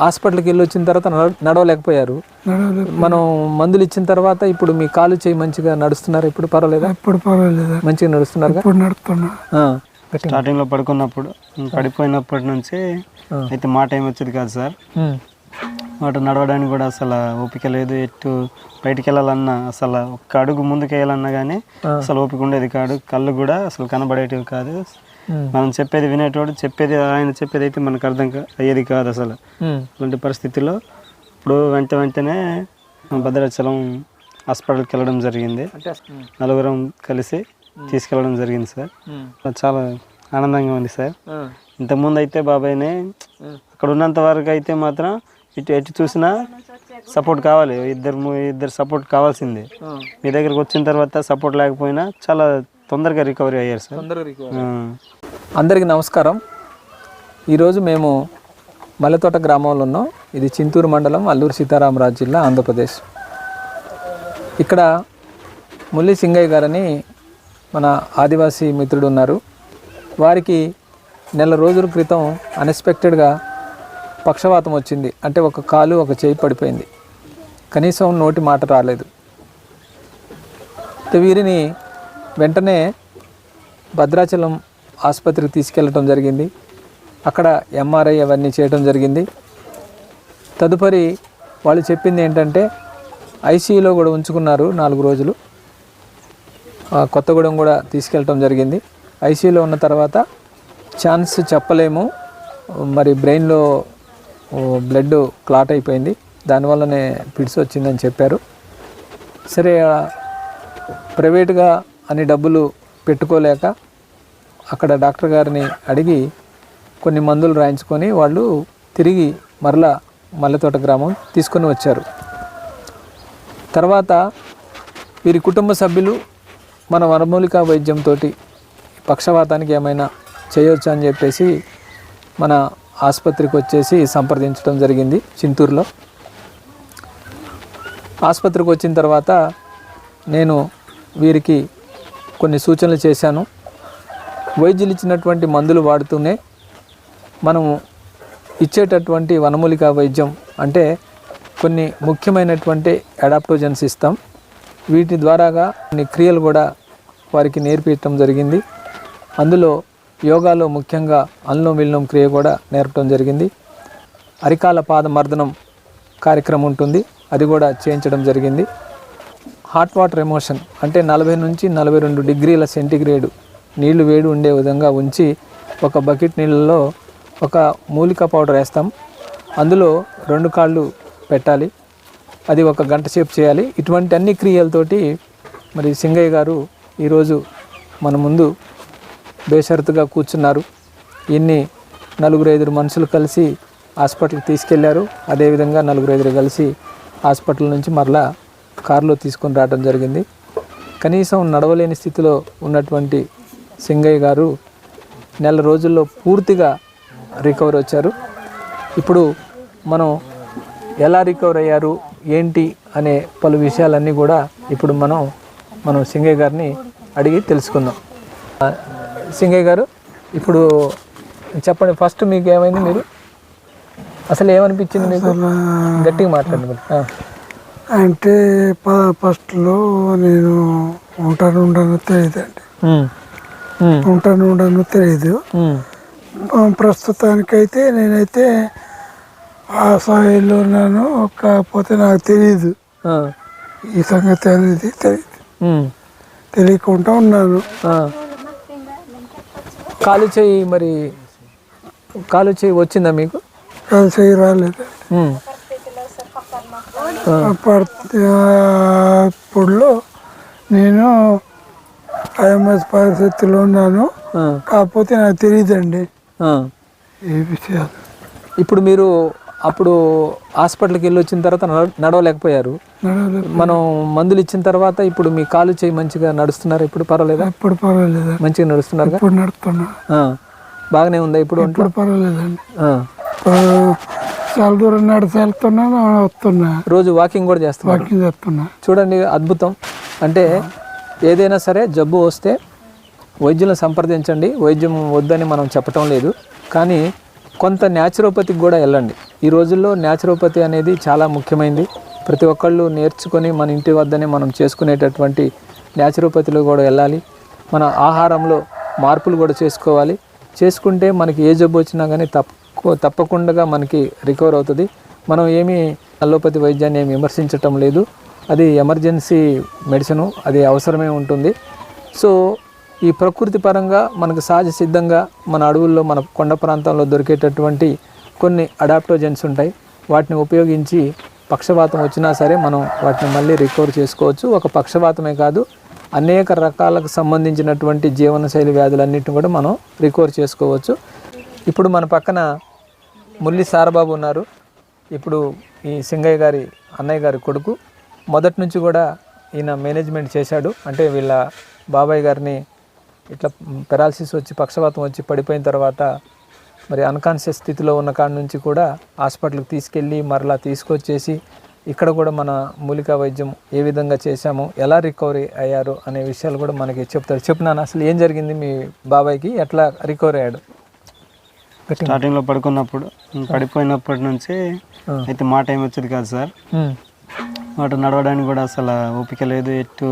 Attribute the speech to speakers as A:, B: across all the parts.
A: హాస్పిటల్కి వెళ్ళి వచ్చిన తర్వాత నడ- నడవలేకపోయారు. మనం మందులు ఇచ్చిన తర్వాత ఇప్పుడు మీ కాలు చేయి మంచిగా నడుస్తున్నారు ఇప్పుడు పర్వాలేదా?
B: ఇప్పుడు పర్వాలేదు?
A: మంచిగా నడుస్తున్నారుగా?
B: ఇప్పుడు.
C: స్టార్టింగ్లో పడుకున్నప్పుడు పడిపోయినప్పటి నుంచి అయితే మాట ఏమి వచ్చేది కాదు సార్. మాట నడవడానికి కూడా అసలు ఓపిక లేదు. ఎటు బయటికి వెళ్ళాలన్నా అసలు ఒక్క అడుగు ముందుకు వేయాలన్నా కానీ అసలు ఓపిక ఉండేది కాదు. కళ్ళు కూడా అసలు కనబడేటివి కాదు. మనం చెప్పేది వినేటోడు చెప్పేది ఆయన చెప్పేది అయితే మనకు అర్థం కా- అయ్యేది కాదు అసలు.
A: ఉమ్,
C: అలాంటి పరిస్థితిలో ఇప్పుడు వెంట వెంటనే భద్రాచలం హాస్పిటల్కి వెళ్ళడం జరిగింది. నలుగురం కలిసి తీసుకెళ్ళడం జరిగింది సార్. చాలా ఆనందంగా ఉంది సార్. ఇంతకుముందు అయితే బాబాయ్ని అక్కడ ఉన్నంత వరకు అయితే మాత్రం ఇటు ఎటు చూసినా సపోర్ట్ కావాలి. ఇద్దరు ఇద్దరు సపోర్ట్ కావాల్సిందే. మీ దగ్గరకు వచ్చిన తర్వాత సపోర్ట్ లేకపోయినా చాలా తొందరగా రికవరీ అయ్యారు సార్.
A: తొందరగా. అందరికీ నమస్కారం. ఈరోజు మేము మల్లెతోట గ్రామంలో ఉన్నాం. ఇది చింతూరు మండలం అల్లూరు సీతారామరాజు జిల్లా ఆంధ్రప్రదేశ్. ఇక్కడ ముల్లి సింగయ్య గారని మన ఆదివాసీ మిత్రుడు ఉన్నారు. వారికి నెల రోజుల క్రితం అన్ఎక్స్పెక్టెడ్గా పక్షవాతం వచ్చింది. అంటే ఒక కాలు ఒక చేయి పడిపోయింది. కనీసం నోటి మాట రాలేదు. వీరిని వెంటనే భద్రాచలం ఆసుపత్రికి తీసుకెళ్ళటం జరిగింది. అక్కడ ఎంఆర్ఐ అవన్నీ చేయటం జరిగింది. తదుపరి వాళ్ళు చెప్పింది ఏంటంటే ఐసీయూలో కూడా ఉంచుకున్నారు నాలుగు రోజులు. కొత్తగూడెం కూడా తీసుకెళ్ళటం జరిగింది. ఐసీయూలో ఉన్న తర్వాత ఛాన్స్ చెప్పలేము. మరి బ్రెయిన్లో బ్లడ్ క్లాట్ అయిపోయింది. దానివల్లనే పిడిసి వచ్చిందని చెప్పారు. సరే ప్రైవేట్గా అని డబ్బులు పెట్టుకోలేక అక్కడ డాక్టర్ గారిని అడిగి కొన్ని మందులు రాయించుకొని వాళ్ళు తిరిగి మరలా మల్లెతోట గ్రామం తీసుకొని వచ్చారు. తర్వాత వీరి కుటుంబ సభ్యులు మన వనమూలిక వైద్యంతో పక్షవాతానికి ఏమైనా చేయొచ్చు అని చెప్పేసి మన ఆసుపత్రికి వచ్చేసి సంప్రదించడం జరిగింది చింతూరులో. ఆసుపత్రికి వచ్చిన తర్వాత నేను వీరికి కొన్ని సూచనలు చేశాను. వైద్యులు ఇచ్చినటువంటి మందులు వాడుతూనే మనము ఇచ్చేటటువంటి వనమూలిక వైద్యం అంటే కొన్ని ముఖ్యమైనటువంటి అడాప్టోజన్స్ ఇస్తాం. వీటి ద్వారాగా కొన్ని క్రియలు కూడా వారికి నేర్పించడం జరిగింది. అందులో యోగాలో ముఖ్యంగా అల్లం విల్లం క్రియ కూడా నేర్పడం జరిగింది. అరికాల పాద మర్దనం కార్యక్రమం ఉంటుంది. అది కూడా చేయించడం జరిగింది. హాట్ వాటర్ ఎమోషన్ అంటే నలభై నుంచి నలభై రెండు డిగ్రీల సెంటిగ్రేడ్ నీళ్ళు వేడి ఉండే విధంగా ఉంచి ఒక బకెట్ నీళ్ళలో ఒక మూలిక పౌడర్ వేస్తాం. అందులో రెండు కాళ్ళు పెట్టాలి. అది ఒక గంట సేపు చేయాలి. ఇటువంటి అన్ని క్రియలతోటి మరి సింగయ్య గారు ఈరోజు మన ముందు బేషరతుగా కూర్చున్నారు. ఇన్ని నలుగురు ఐదుగురు మనుషులు కలిసి హాస్పిటల్కి తీసుకెళ్ళారు. అదేవిధంగా నలుగురు ఐదుగురు కలిసి హాస్పిటల్ నుంచి మరలా కారులో తీసుకొని రావడం జరిగింది. కనీసం నడవలేని స్థితిలో ఉన్నటువంటి సింగయ్య గారు నెల రోజుల్లో పూర్తిగా రికవర్ వచ్చారు. ఇప్పుడు మనం ఎలా రికవర్ అయ్యారు ఏంటి అనే పలు విషయాలన్నీ కూడా ఇప్పుడు మనం మనం సింగయ్య గారిని అడిగి తెలుసుకుందాం. సింగయ్య గారు ఇప్పుడు చెప్పండి ఫస్ట్ మీకు ఏమైంది మీరు? అసలు ఏమనిపించింది మీకు? గట్టిగా మాట్లాడండి మీరు.
B: అంటే ప- ఫస్ట్లో నేను ఉంటాను ఉండను
A: ఉమ్. ఉమ్.
B: ఉంటాను ఉండను తెలియదు ప్రస్తుతానికైతే నేనైతే ఆ స్థాయిలో ఉన్నాను కాకపోతే నాకు తెలియదు. ఈ సంగతి అనేది తెలియదు. తెలియకుండా ఉన్నాను.
A: కాలు చేయి మరి కాలు చేయి వచ్చిందా మీకు
B: కలిసి రాలేదు
A: ఉమ్.
B: అప్పుడులో నేను ఐఎంఎస్ పరిస్థితిలో ఉన్నాను. కాకపోతే నాకు తెలియదండి. ఈ విషయాలు.
A: ఇప్పుడు మీరు అప్పుడు హాస్పిటల్కి వెళ్ళి వచ్చిన తర్వాత నడ- నడవలేకపోయారు. మనం మందులు ఇచ్చిన తర్వాత ఇప్పుడు మీ కాలు చేయి మంచిగా నడుస్తున్నారు ఇప్పుడు పర్వాలేదా?
B: ఇప్పుడు పర్వాలేదండి
A: మంచిగా
B: ఇప్పుడు నడుపుతున్నా
A: ఆ. బాగానే ఉందా ఇప్పుడు
B: ఇప్పుడు పర్వాలేదండి. చాలా దూరం నడిచి వెళ్తున్నాను వస్తున్నా
A: రోజు వాకింగ్ కూడా చేస్తున్నారు
B: వాకింగ్ చేస్తున్నా.
A: చూడండి అద్భుతం. అంటే ఏదైనా సరే జబ్బు వస్తే వైద్యులను సంప్రదించండి. వైద్యం వద్దని మనం చెప్పటం లేదు. కానీ కొంత న్యాచురోపతికి కూడా వెళ్ళండి. ఈ రోజుల్లో న్యాచురోపతి అనేది చాలా ముఖ్యమైనది ప్రతి ఒక్కళ్ళు నేర్చుకొని మన ఇంటి వద్దనే మనం చేసుకునేటటువంటి న్యాచురోపతిలో కూడా వెళ్ళాలి. మన ఆహారంలో మార్పులు కూడా చేసుకోవాలి. చేసుకుంటే మనకి ఏ జబ్బు వచ్చినా కానీ తప్పు తప్పకుండా మనకి రికవర్ అవుతుంది. మనం ఏమీ అల్లోపతి వైద్యాన్ని ఏమి విమర్శించటం లేదు. అది ఎమర్జెన్సీ మెడిసిను అది అవసరమే ఉంటుంది. సో ఈ ప్రకృతి పరంగా మనకు సహజ సిద్ధంగా మన అడవుల్లో మన కొండ ప్రాంతంలో దొరికేటటువంటి కొన్ని అడాప్టోజెన్స్ ఉంటాయి. వాటిని ఉపయోగించి పక్షవాతం వచ్చినా సరే మనం వాటిని మళ్ళీ రికవర్ చేసుకోవచ్చు. ఒక పక్షవాతమే కాదు అనేక రకాలకు సంబంధించినటువంటి జీవనశైలి వ్యాధులన్నింటిని కూడా మనం రికవర్ చేసుకోవచ్చు. ఇప్పుడు మన పక్కన ముల్లి సారబాబు ఉన్నారు. ఇప్పుడు ఈ సింగయ్య గారి అన్నయ్య గారి కొడుకు. మొదటి నుంచి కూడా ఈయన మేనేజ్మెంట్ చేశాడు. అంటే వీళ్ళ బాబాయ్ గారిని ఇట్లా పెరాలసిస్ వచ్చి పక్షవాతం వచ్చి పడిపోయిన తర్వాత మరి అన్కాన్షియస్ స్థితిలో ఉన్న కాడ నుంచి కూడా హాస్పిటల్కి తీసుకెళ్ళి మరలా తీసుకొచ్చేసి ఇక్కడ కూడా మన మూలికా వైద్యం ఏ విధంగా చేశాము ఎలా రికవరీ అయ్యారు అనే విషయాలు కూడా మనకి చెప్తారు. చెప్పినాను అసలు ఏం జరిగింది మీ బాబాయ్కి? ఎట్లా రికవరీ అయ్యాడు?
C: స్టార్టింగ్లో పడుకున్నప్పుడు పడిపోయినప్పటి నుంచి. అయితే మాట ఏమి వచ్చేది కాదు సార్. మాట నడవడానికి కూడా అసలు ఓపిక లేదు. ఎటు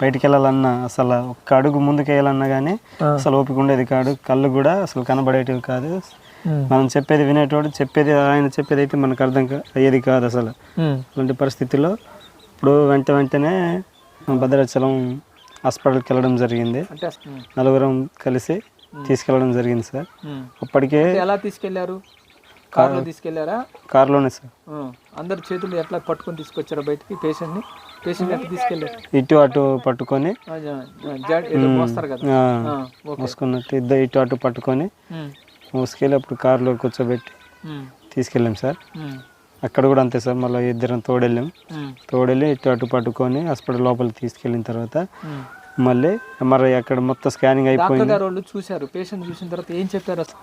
C: బయటికి వెళ్ళాలన్నా అసలు ఒక్క అడుగు ముందుకు వేయాలన్నా కానీ. అసలు ఓపిక ఉండేది కాదు. కళ్ళు కూడా అసలు కనబడేటివి కాదు. మనం చెప్పేది వినేటోడు చెప్పేది ఆయన చెప్పేది అయితే మనకు అర్థం అయ్యేది కాదు అసలు. అలాంటి పరిస్థితిలో ఇప్పుడు వెంట వెంటనే భద్రాచలం హాస్పిటల్కి వెళ్ళడం జరిగింది నలుగురం కలిసి తీసుకెళ్ళడం జరిగింది సార్. అప్పటికే
A: ఎలా తీసుకెళ్ళారు? కార్లో తీసుకెళ్ళారా?
C: కారులోనే సార్.
A: అందరు చేతులు ఎట్లా పట్టుకొని తీసుకొచ్చారా బయటికి? పేషెంట్ని? పేషెంట్ ఎట్లా తీసుకెళ్ళారు
C: ఇటు అటు పట్టుకొని
A: మోస్తారు కదా.
C: మోసుకున్నట్టు ఇద్దరు ఇటు అటు పట్టుకొని మోసుకెళ్ళి అప్పుడు కారులో కూర్చోబెట్టి తీసుకెళ్ళాం సార్. అక్కడ కూడా అంతే సార్ మళ్ళీ ఇద్దరం తోడెళ్ళాం. తోడెళ్ళి ఇటు అటు పట్టుకొని హాస్పిటల్ లోపలికి తీసుకెళ్ళిన తర్వాత. మళ్ళీ ఎంఆర్ఐ అక్కడ మొత్తం స్కానింగ్
A: డాక్టర్
C: అయిపోయింది.
A: గారు వాళ్ళు చూశారు పేషెంట్ చూసిన తర్వాత ఏం చెప్పారు అసలు?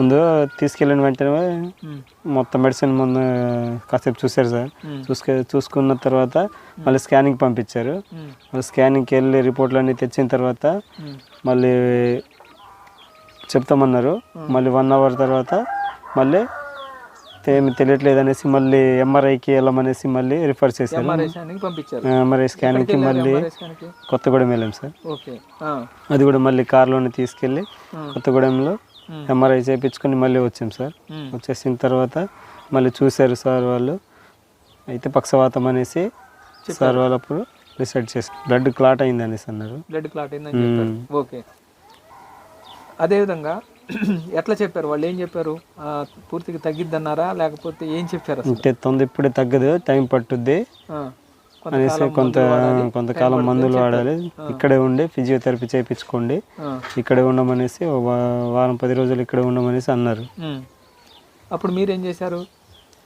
C: ముందు తీసుకెళ్ళిన వెంటనే
A: ఉమ్,
C: మొత్తం మెడిసిన్ ముందు కాసేపు చూశారు సార్.
A: ఉమ్,
C: చూసుకే చూసుకున్న తర్వాత మళ్ళీ స్కానింగ్ పంపించారు.
A: ఉమ్,
C: మళ్ళీ స్కానింగ్కి వెళ్ళి రిపోర్ట్లు అన్నీ తెచ్చిన తర్వాత
A: ఉమ్,
C: మళ్ళీ చెప్తామన్నారు. మళ్ళీ వన్ అవర్ తర్వాత మళ్ళీ ఏమి తెలియట్లేదు అనేసి మళ్ళీ ఎంఆర్ఐకి వెళ్ళమనేసి మళ్ళీ రిఫర్ చేశారు.
A: ఎంఆర్ఐ
C: స్కానింగ్కి మళ్ళీ కొత్తగూడెం వెళ్ళాం సార్. అది కూడా మళ్ళీ కార్లోనే తీసుకెళ్ళి కొత్తగూడెంలో ఎంఆర్ఐ చేయించుకొని మళ్ళీ వచ్చాం సార్. వచ్చేసిన తర్వాత మళ్ళీ చూశారు సార్ వాళ్ళు. అయితే పక్షవాతం అనేసి సార్ వాళ్ళు అప్పుడు డిసైడ్ చేసి బ్లడ్ క్లాట్ అయింది అనేసి అన్నారు.
A: బ్లడ్ క్లాట్ అయిందని ఓకే. అదేవిధంగా ఎట్లా చెప్పారు? వాళ్ళు ఏం చెప్పారు? పూర్తిగా తగ్గిద్దన్నారా? లేకపోతే ఏం చెప్పారు
C: అంటే తొందర ఇప్పుడే తగ్గదు టైం పట్టుద్ది. అనేసి కొంత కొంతకాలం మందులు వాడాలి. ఇక్కడే ఉండి ఫిజియోథెరపీ చేయించుకోండి. ఇక్కడే ఉండమనేసి వారం పది రోజులు ఇక్కడే ఉండమనేసి అన్నారు.
A: అప్పుడు మీరేం చేశారు?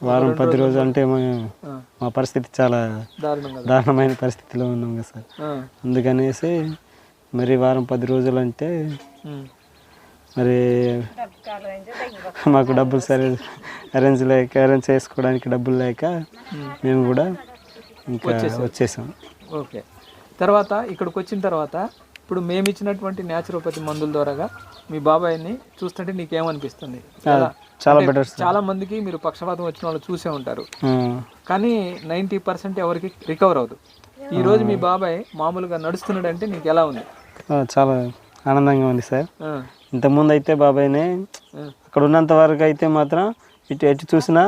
C: వారం పది రోజులు అంటే మా- పరిస్థితి చాలా దారుణమైన పరిస్థితిలో ఉన్నాం కదా సార్. అందుకనేసి మరి వారం పది రోజులు అంటే మరి మాకు డబ్బులు సరే అరేంజ్ లేక అరేంజ్ చేసుకోవడానికి డబ్బులు లేక. మేము కూడా ఇంకా వచ్చేసాం.
A: ఓకే. తర్వాత ఇక్కడికి వచ్చిన తర్వాత ఇప్పుడు మేము ఇచ్చినటువంటి న్యాచురోపతి మందుల ద్వారాగా మీ బాబాయ్ని చూస్తుంటే నీకేమనిపిస్తుంది?
C: చాలా బెటర్
A: చాలా మందికి మీరు పక్షపాతం వచ్చిన వాళ్ళు చూసే ఉంటారు. కానీ నైంటీ పర్సెంట్ ఎవరికి రికవర్ అవ్వదు. ఈ రోజు మీ బాబాయ్ మామూలుగా నడుస్తున్నాడంటే నీకు ఎలా ఉంది
C: చాలా ఆనందంగా ఉంది సార్. ఇంతకుముందు అయితే బాబాయ్ని అక్కడ ఉన్నంత వరకు అయితే మాత్రం ఇటు ఎటు చూసినా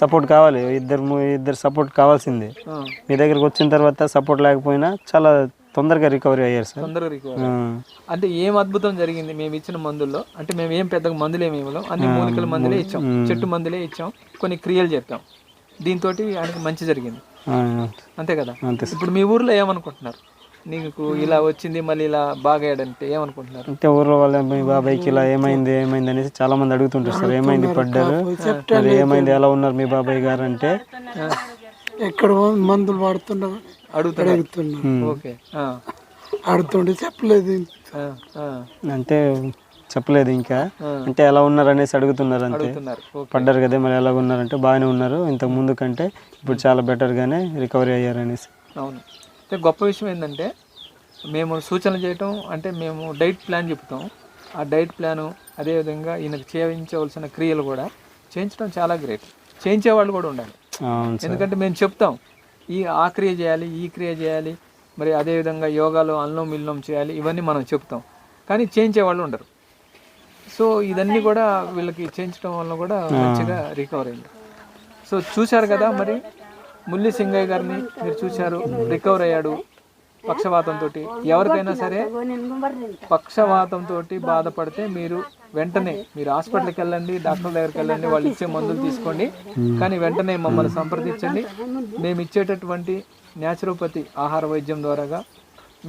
C: సపోర్ట్ కావాలి. ఇద్దరు ఇద్దరు సపోర్ట్ కావాల్సిందే. మీ దగ్గరికి వచ్చిన తర్వాత సపోర్ట్ లేకపోయినా చాలా తొందరగా రికవరీ అయ్యారు సార్.
A: తొందరగా రికవర్. అంటే ఏం అద్భుతం జరిగింది? మేము ఇచ్చిన మందుల్లో అంటే మేము ఏం పెద్దగా మందులు ఏమి ఇవ్వలేం. అన్ని మూలికల మందులే ఇచ్చాం. చెట్టు మందులే ఇచ్చాం. కొన్ని క్రియలు చెప్పాం దీంతో ఆయనకి మంచి జరిగింది. అంతే. కదా? ఇప్పుడు మీ ఊర్లో ఏమనుకుంటున్నారు? నీకు ఇలా వచ్చింది మళ్ళీ ఇలా బాగాయాడంటే ఏమనుకుంటున్నారు?
C: అంటే ఊర్లో వాళ్ళ మీ బాబాయ్కి ఇలా ఏమైంది ఏమైంది అనేసి చాలా మంది అడుగుతుంటారు సార్ ఏమైంది పడ్డారు? మరి ఏమైంది ఎలా ఉన్నారు మీ బాబాయ్ గారు అంటే?
B: ఎక్కడ మందులు వాడుతున్నావు
A: అడుగుతున్నారు.
B: అడుగుతున్నా.
A: ఓకే.
B: చెప్పలేదు.
C: అంటే చెప్పలేదు ఇంకా. అంటే ఎలా ఉన్నారు అనేసి అడుగుతున్నారు అంతే.
A: అడుగుతున్నారు. ఓకే.
C: పడ్డారు కదా మరి ఎలా ఉన్నారంటే బాగానే ఉన్నారు. ఇంతకు ముందు కంటే ఇప్పుడు చాలా బెటర్గానే రికవరీ అయ్యారు అనేసి.
A: అవును. అయితే గొప్ప విషయం ఏంటంటే మేము సూచనలు చేయటం అంటే మేము డైట్ ప్లాన్ చెప్తాం ఆ డైట్ ప్లాను అదేవిధంగా ఈయనకు చేయించవలసిన క్రియలు కూడా చేయించడం చాలా గ్రేట్. చేయించే వాళ్ళు కూడా ఉండాలి. ఎందుకంటే మేము చెప్తాం ఈ ఆ క్రియ చేయాలి ఈ క్రియ చేయాలి మరి అదేవిధంగా యోగాలో అల్లం మిల్లం చేయాలి ఇవన్నీ మనం చెప్తాం. కానీ చేయించే వాళ్ళు ఉండరు. సో ఇదన్నీ కూడా వీళ్ళకి చేయించడం వల్ల కూడా మంచిగా రికవర్ అయింది. సో చూశారు కదా మరి? ముల్లి సింగయ్య గారిని మీరు చూశారు రికవర్ అయ్యాడు పక్షవాతంతో ఎవరికైనా సరే పక్షవాతంతో బాధపడితే మీరు వెంటనే మీరు హాస్పిటల్కి వెళ్ళండి డాక్టర్ దగ్గరికి వెళ్ళండి వాళ్ళు ఇచ్చే మందులు తీసుకోండి. కానీ వెంటనే మమ్మల్ని సంప్రదించండి. మేము ఇచ్చేటటువంటి న్యాచురోపతి ఆహార వైద్యం ద్వారాగా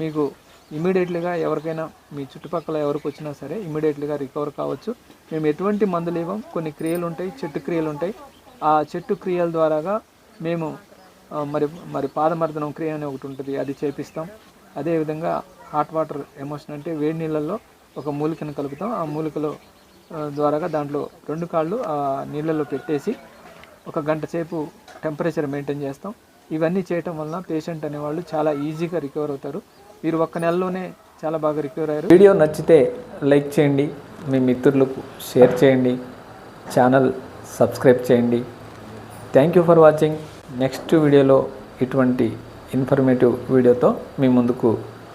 A: మీకు ఇమీడియట్లీగా ఎవరికైనా మీ చుట్టుపక్కల ఎవరికి వచ్చినా సరే ఇమీడియట్లీగా రికవర్ కావచ్చు. మేము ఎటువంటి మందులు ఇవ్వం కొన్ని క్రియలు ఉంటాయి చెట్టు క్రియలు ఉంటాయి. ఆ చెట్టు క్రియల ద్వారాగా మేము మరి మరి పాదమర్దనం క్రియ అని ఒకటి ఉంటుంది అది చేపిస్తాం. అదేవిధంగా హాట్ వాటర్ ఎమోషన్ అంటే వేడి నీళ్ళల్లో ఒక మూలికను కలుపుతాం. ఆ మూలికలో ద్వారాగా దాంట్లో రెండు కాళ్ళు ఆ నీళ్ళల్లో పెట్టేసి ఒక గంట సేపు టెంపరేచర్ మెయింటైన్ చేస్తాం. ఇవన్నీ చేయటం వలన పేషెంట్ అనేవాళ్ళు చాలా ఈజీగా రికవర్ అవుతారు. వీరు ఒక్క నెలలోనే చాలా బాగా రికవర్ అయ్యారు. వీడియో నచ్చితే లైక్ చేయండి మీ మిత్రులకు షేర్ చేయండి ఛానల్ సబ్స్క్రైబ్ చేయండి. Thank you for watching next వీడియోలో ఇటువంటి ఇన్ఫర్మేటివ్ వీడియోతో మీ ముందుకు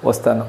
A: వస్తాను.